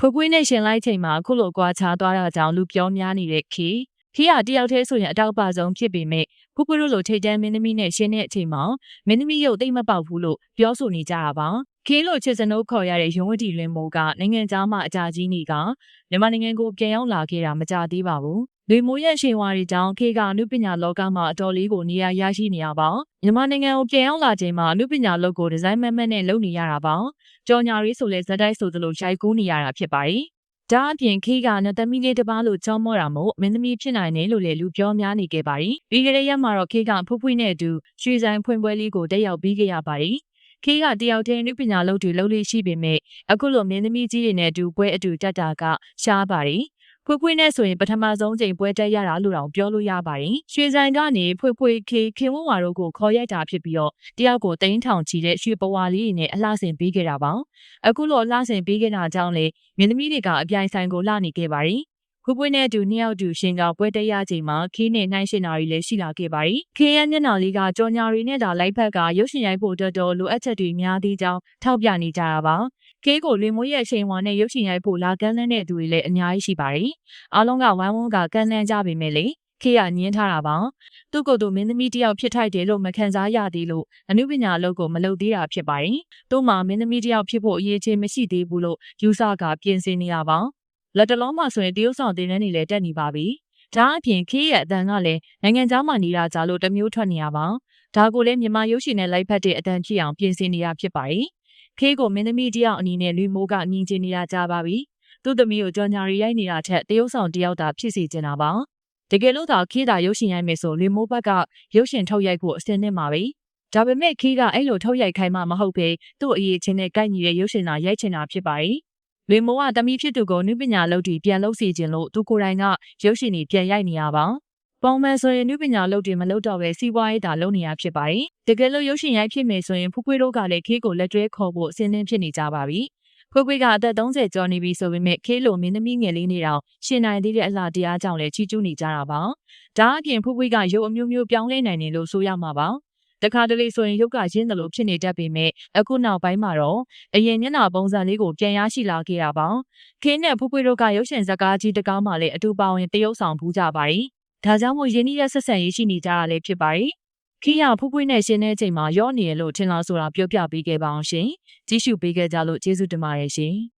ဖွပွေးနဲ့ရှင်လိုက်ချိန်မှာအခုလိုကွာခြားသွားတာကြောင့်လူပြောများနေတဲ့ခီခီကတယောက်တည်းဆိုရင်အတောက်ပါဆုံးဖြစ်ပေမဲ့ဖွပွေးတို့လိုထိတ်တန်းမင်းသမီးနဲ့ရှင်တဲ့အချိန်မှာမင်းသမီးရုပ်သိမ့်မပေါက်ဘူးလို့ပြောဆိုနေကြတာပါခင်းလိုချစ်စနုပ်ခေါ်ရတဲ့ရုံးဝတီလွင်မိုးကနိုင်ငံသားမှအကြကြီးနေကမြန်မာနိုင်ငံကိုပြန်ရောက်လာခဲ့တာမကြသေးပါဘူး လူမိုးရဲ့ရှင်ဝါတွေကြောင့်ခေကအနုပညာလောကမှာအတော်လေးကိုနေရာရရှိနေရပါမြန်မာနိုင်ငံကိုပြန်ရောက်လာချိန်မှာအနုပညာလောကကိုဒီဇိုင်းမမတ်နဲ့လုပ်နေရတာပါကြော်ညာရေးဆိုလဲဇက်တိုက်ဆိုသလိုရိုက်ကူးနေရတာဖြစ်ပါတယ်ဒါအပြင်ခေကနသမီးလေးတစ်ပါးလို့ကြောမောတာမို့မင်းသမီးဖြစ်နိုင်တယ်လို့လည်းလူပြောများနေခဲ့ပါတယ်ပြီးကြတဲ့ရက်မှာတော့ခေကဖူးဖွေးနဲ့အတူရွှေဆိုင်ဖွင့်ပွဲလေးကိုတက်ရောက်ပြီးခဲ့ရပါတယ်ခေကတယောက်တည်းနုပညာလုပ်တွေလုပ်လို့ရှိပေမဲ့အခုလိုမင်းသမီးကြီးတွေနဲ့အတူပွဲအတူတက်တာကရှားပါတယ် ဖွေးဖွေးနဲ့ဆိုရင်ပထမဆုံးချိန်ပွဲတက်ရတာလို့တောင်ပြောလို့ရပါတယ်။ရွှေဆိုင်ကနေဖွေးဖွေးခေခင်ဝဝါတို့ကိုခေါ်ရိုက်တာဖြစ်ပြီးတော့တယောက်ကိုတိန်းထောင်ချီတဲ့ရွှေပဝါလေးတွေနဲ့အလှဆင်ပေးခဲ့တာပါ။အခုလိုအလှဆင်ပေးခဲ့တာကြောင့်လေမြင်းသမီးတွေကအပြိုင်ဆိုင်ကိုလှနေခဲ့ပါတယ်။ ဖွေးဖွေးနဲ့အတူနှစ်ယောက်တူရှင်ကပွဲတက်ရချိန်မှာခင်းနဲ့နှိုင်းရှင်နာရီလည်းရှိလာခဲ့ပါတယ်။ခင်းရဲ့မျက်နှာလေးကကြော်ညာရီနဲ့တာလိုက်ဖက်ကရုပ်ရှင်ရိုက်ဖို့တော်တော်လိုအပ်ချက်တွေများသေးကြောင်းထောက်ပြနေကြတာပါ။ကေးကိုလွင်မွေးရဲ့အချိန်ဝါနဲ့ရုပ်ရှင်ရိုက်ဖို့လာကမ်းလှမ်းတဲ့သူတွေလည်းအများကြီးရှိပါတယ်။အားလုံးကဝိုင်းဝန်းကကမ်းလှမ်းကြပေမဲ့လေခေကညင်းထားတာပါ။သူ့ကိုယ်သူမင်းသမီးတယောက်ဖြစ်ထိုက်တယ်လို့မခံစားရသေးလို့အနုပညာအလုပ်ကိုမလုပ်သေးတာဖြစ်ပါတယ်။သူ့မှာမင်းသမီးတယောက်ဖြစ်ဖို့အရေးချင်းမရှိသေးဘူးလို့ယူဆကပြင်ဆင်နေရပါ။ လက်တလုံးမှာဆိုရင်တရုတ်ဆောင်တင်တဲ့နေလဲတက်နေပါပြီ။ဒါအပြင်ခေးရဲ့အတန်ကလည်းနိုင်ငံသားမှနေတာကြလို့တမျိုးထွက်နေရပါ။ဒါကိုလည်းမြန်မာရုပ်ရှင်နဲ့လိုက်ဖက်တဲ့အတန်ဖြစ်အောင်ပြင်ဆင်နေရဖြစ်ပါတယ်။ခေးကိုမင်းသမီးတယောက်အနေနဲ့လူမိုးကမြင်ကျင်နေတာကြပါပြီ။သူ့သမီးကိုကြော်ညာရီရိုက်နေတာထက်တရုတ်ဆောင်တယောက်သာဖြစ်စီကျင်တာပါ။တကယ်လို့သာခေးတာရုပ်ရှင်ရိုက်မယ်ဆိုလူမိုးဘက်ကရုပ်ရှင်ထုတ်ရိုက်ဖို့အစင်းနဲ့မှာပဲ။ဒါပေမဲ့ခေးကအဲ့လိုထုတ်ရိုက်ခိုင်းမှမဟုတ်ပဲသူ့အရေးချင်းနဲ့ကိုက်ညီတဲ့ရုပ်ရှင်သာရိုက်ချင်တာဖြစ်ပါတယ်။ လူမိုးကတမီးဖြစ်သူကိုနုပညာလုပ်တီပြန်လုပ်စီခြင်းလို့သူကိုယ်တိုင်ကရုပ်ရှင်တွေပြန်ရိုက်နေရပါ။ပုံမှန်ဆိုရင်နုပညာလုပ်တွေမလုပ်တော့ပဲစီးပွားရေးတာလုပ်နေရဖြစ်ပါတယ်။တကယ်လို့ရုပ်ရှင်ရိုက်ဖြစ်မယ်ဆိုရင်ဖူးဖွေးတို့ကလည်းခေးကိုလက်တွဲခေါ်ဖို့အစင်းသင်းဖြစ်နေကြပါပြီ။ဖွေးဖွေးကအသက်30ကျော်နေပြီဆိုပေမဲ့ခေးလိုမင်းသမီးငယ်လေးနေတော့ရှင်နိုင်သေးတဲ့အလားတရားကြောင့်လည်းချီးကျူးနေကြတာပါ။ဒါအပြင်ဖူးဖွေးကရုပ်အမျိုးမျိုးပြောင်းလဲနိုင်တယ်လို့ဆိုရမှာပါ။ တခါတလေဆိုရင်ရုပ်ကရင်းတယ်လို့ဖြစ်နေတတ်ပေမဲ့အခုနောက်ပိုင်းမှာတော့အရင်မျက်နှာပုံစံလေးကိုပြန်ရရှိလာခဲ့တာပါ။ခင်းနဲ့ဖူးဖွေးတို့ကရုပ်ရှင်ဇာတ်ကားကြီးတစ်ကားမှလည်းအတူပါဝင်တရုပ်ဆောင်ဖူးကြပါတယ်။ဒါကြောင့်မို့ယင်းနှီးရဲ့ဆက်ဆံရေးရှိနေကြတာလည်းဖြစ်ပါတယ်။ခီးရဖူးဖွေးနဲ့ရှင်တဲ့အချိန်မှာရော့နေရလို့ထင်လားဆိုတာပြောပြပေးခဲ့ပါအောင်ရှင်။ကြည့်ရှုပေးခဲ့ကြလို့ကျေးဇူးတင်ပါတယ်ရှင်။